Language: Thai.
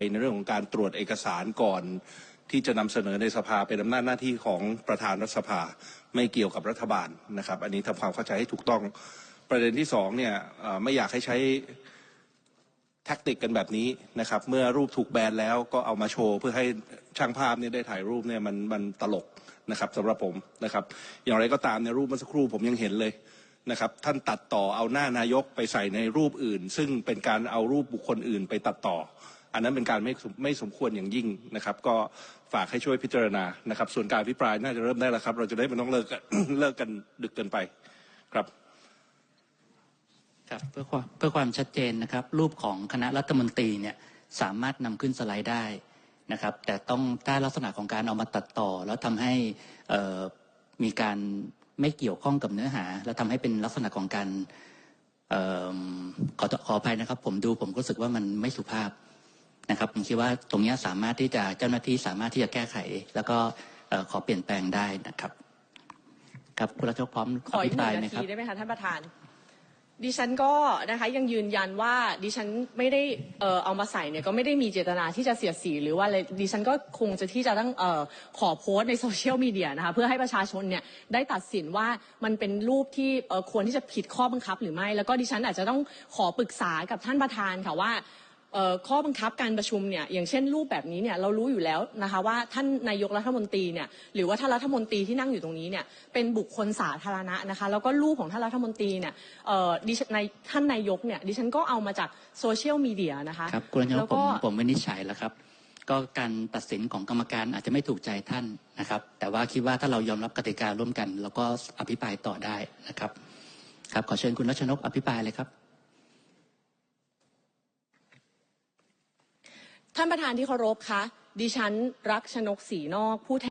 ในเรื่องของการตรวจเอกสารก่อนที่จะนำเสนอในสภาเป็นอำนาจหน้าที่ของประธานรัฐสภาไม่เกี่ยวกับรัฐบาลนะครับ อันนี้ทำความเข้าใจให้ถูกต้องประเด็นที่สองเนี่ยไม่อยากให้ใช้แท็กติกกันแบบนี้นะครับ เมื่อรูปถูกแบนแล้วก็เอามาโชว์ เพื่อให้ช่างภาพเนี่ยได้ถ่ายรูปเนี่ยมันมันตลกนะครับสำหรับผมนะครับ อย่างไรก็ตามในรูปเมื่อสักครู่ผมยังเห็นเลยนะครับ ท่านตัดต่อเอาหน้านายกไปใส่ในรูปอื่น ซึ่งเป็นการเอารูปบุคคลอื่นไปตัดต่อ อันนั้นเป็นการไม่สมไม่สมควรอย่างยิ่งนะครับ ก็ฝากให้ช่วยพิจารณานะครับ ส่วนการพิปรายน่าจะเริ่มได้แล้วครับ เราจะได้ไม่ต้องเลิกกันเลิกกันดึกเกินไปครับครับเพื่อความเพื่อความชัดเจนนะครับ รูปของคณะรัฐมนตรีเนี่ยสามารถนำขึ้นสไลด์ได้นะครับ แต่ต้องได้ลักษณะของการเอามาตัดต่อ แล้วทำให้มีการไม่เกี่ยวข้องกับเนื้อหา แล้วทำให้เป็นลักษณะของการออขอขออภัยนะครับ ผมดูผมรู้สึกว่ามันไม่สุภาพ นะครับผมคิดว่าตรงเนี้ยสามารถที่จะเจ้าหน้าที่สามารถที่จะแก้ไข แล้วก็เอ่อขอเปลี่ยนแปลงได้นะครับ ครับคุณรัชกพร้อมขออีกหภิปนึ่รายงไหมนาครัทีบได้ไหมคะท่านประธานดิฉันก็นะคะยังยืนยันว่าดิฉันไม่ได้เอ่อเอามาใส่เนี่ยก็ไม่ได้มีเจตนาที่จะเสียดสีหรือว่าอะไรดิฉันก็คงจะที่จะต้องเอ่อขอโพสต์ในโซเชียลมีเดียนะคะเพื่อให้ประชาชนเนี่ยได้ตัดสินว่ามันเป็นรูปที่เอ่อควรที่จะผิดข้อบังคับหรือไม่ แล้วก็ดิฉันอาจจะต้องขอปรึกษากับท่านประธานค่ะว่าเอ่อ ข้อบังคับการประชุมเนี่ยอย่างเช่นรูปแบบนี้เนี่ยเรารู้อยู่แล้วนะคะว่าท่านนายกรัฐมนตรีเนี่ยหรือว่าท่านรัฐมนตรีที่นั่งอยู่ตรงนี้เนี่ยเป็นบุคคลสาธารณะนะคะแล้วก็รูปของท่านรัฐมนตรีเนี่ยเอ่อดิฉันในท่านนายกเนี่ยดิฉันก็เอามาจากโซเชียลมีเดียนะคะครับคุณรัชนแล้กวผมก็ผมวินิจฉัยแล้วครับ ก็การตัดสินของกรรมการอาจจะไม่ถูกใจท่านนะครับ แต่ว่าคิดว่าถ้าเรายอมรับกติการ่วมกัน เราก็อภิปรายต่อได้นะครับ ครับขอเชิญคุณรัชนกอภิปรายเลยครับ ท่านประธานที่เคารพคะดิฉันรักชนกศรีนอกผู้แทน